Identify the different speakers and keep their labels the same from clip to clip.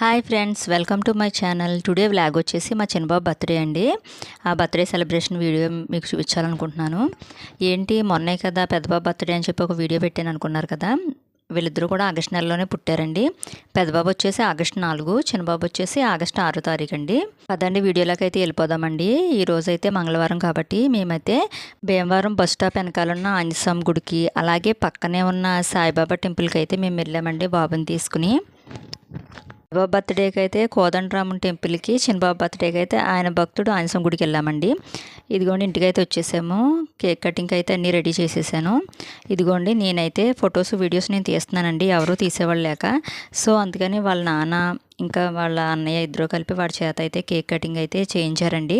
Speaker 1: Hi friends welcome to my channel. Today vlog వచ్చేసి మా చిన్నబాబు birthday అండి. ఆ బర్త్డే సెలబ్రేషన్ వీడియో మీకు చూపించాలనుకుంటున్నాను. ఏంటి మొన్నే కదా పెద్దబాబు బర్త్డే అని చెప్పి ఒక వీడియో పెట్టాను అనుకున్నారు కదా. వీళ్ళిద్దరూ కూడా ఆగస్ట్ నెలలోనే పుట్టారండి. పెద్దబాబు వచ్చేసి ఆగస్ట్ నాలుగు చిన్నబాబు వచ్చేసి ఆగస్ట్ ఆరో తారీఖు అండి. పదండి వీడియోలోకి అయితే వెళ్ళిపోదామండి. ఈ రోజైతే అయితే మంగళవారం కాబట్టి మేమైతే భీమవరం బస్ స్టాప్ వెనకాలన్న ఆంజస్వామి గుడికి అలాగే పక్కనే ఉన్న సాయిబాబా టెంపుల్కి అయితే మేము వెళ్ళామండి బాబుని తీసుకుని. బాబు బర్త్డేకి అయితే కోదండరామన్ టెంపుల్కి చిన్నబాబు బర్త్డేకి అయితే ఆయన భక్తుడు ఆంజసం గుడికి వెళ్ళామండి ఇదిగోండి ఇంటికి అయితే వచ్చేసాము. కేక్ కటింగ్కి అయితే అన్నీ రెడీ చేసేసాను. ఇదిగోండి నేనైతే ఫొటోస్ వీడియోస్ నేను తీస్తున్నానండి. ఎవరు తీసేవాళ్ళు లేక. సో అందుకని వాళ్ళ నాన్న ఇంకా వాళ్ళ అన్నయ్య ఇద్దరు కలిపి వాడి చేత అయితే కేక్ కటింగ్ అయితే చేయించారండి.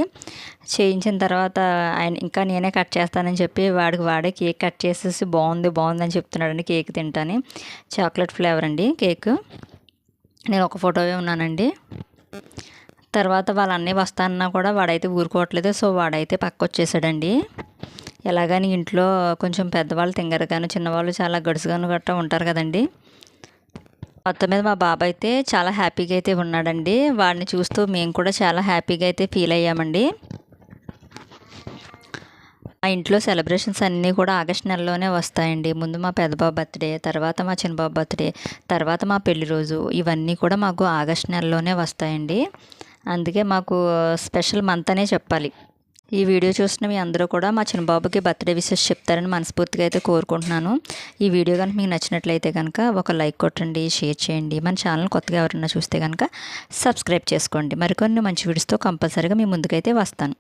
Speaker 1: చేయించిన తర్వాత ఆయన ఇంకా నేనే కట్ చేస్తానని చెప్పి వాడికి వాడే కేక్ కట్ చేసేసి బాగుంది బాగుందని చెప్తున్నాడండి కేక్ తింటాను. చాక్లెట్ ఫ్లేవర్ అండి కేక్. నేను ఒక ఫోటోవే ఉన్నానండి. తర్వాత వాళ్ళ అన్నీ వస్తానన్నా కూడా వాడైతే ఊరుకోవట్లేదు. సో వాడైతే పక్క వచ్చేసాడండి ఎలాగని ఇంట్లో కొంచెం పెద్దవాళ్ళు తింగరు కానీ చిన్నవాళ్ళు చాలా గడుసుగాను గట్రా ఉంటారు కదండి. మొత్తం మీద మా బాబు అయితే చాలా హ్యాపీగా అయితే ఉన్నాడండి. వాడిని చూస్తూ మేము కూడా చాలా హ్యాపీగా అయితే ఫీల్ అయ్యామండి. ఇంట్లో సెలబ్రేషన్స్ అన్నీ కూడా ఆగస్ట్ నెలలోనే వస్తాయండి. ముందు మా పెద్దబాబు బర్త్డే తర్వాత మా చిన్నబాబు బర్త్డే తర్వాత మా పెళ్ళి రోజు ఇవన్నీ కూడా మాకు ఆగస్ట్ నెలలోనే వస్తాయండి. అందుకే మాకు స్పెషల్ మంత్ అనే చెప్పాలి. ఈ వీడియో చూసిన మీ అందరూ కూడా మా చిన్నబాబుకి బర్త్డే విషెస్ చెప్తారని మనస్ఫూర్తిగా అయితే కోరుకుంటున్నాను. ఈ వీడియో కనుక మీకు నచ్చినట్లయితే కనుక ఒక లైక్ కొట్టండి షేర్ చేయండి. మన ఛానల్ కొత్తగా ఎవరైనా చూస్తే కనుక సబ్స్క్రైబ్ చేసుకోండి. మరికొన్ని మంచి వీడియోస్తో కంపల్సరీగా మీ ముందుకైతే వస్తాను.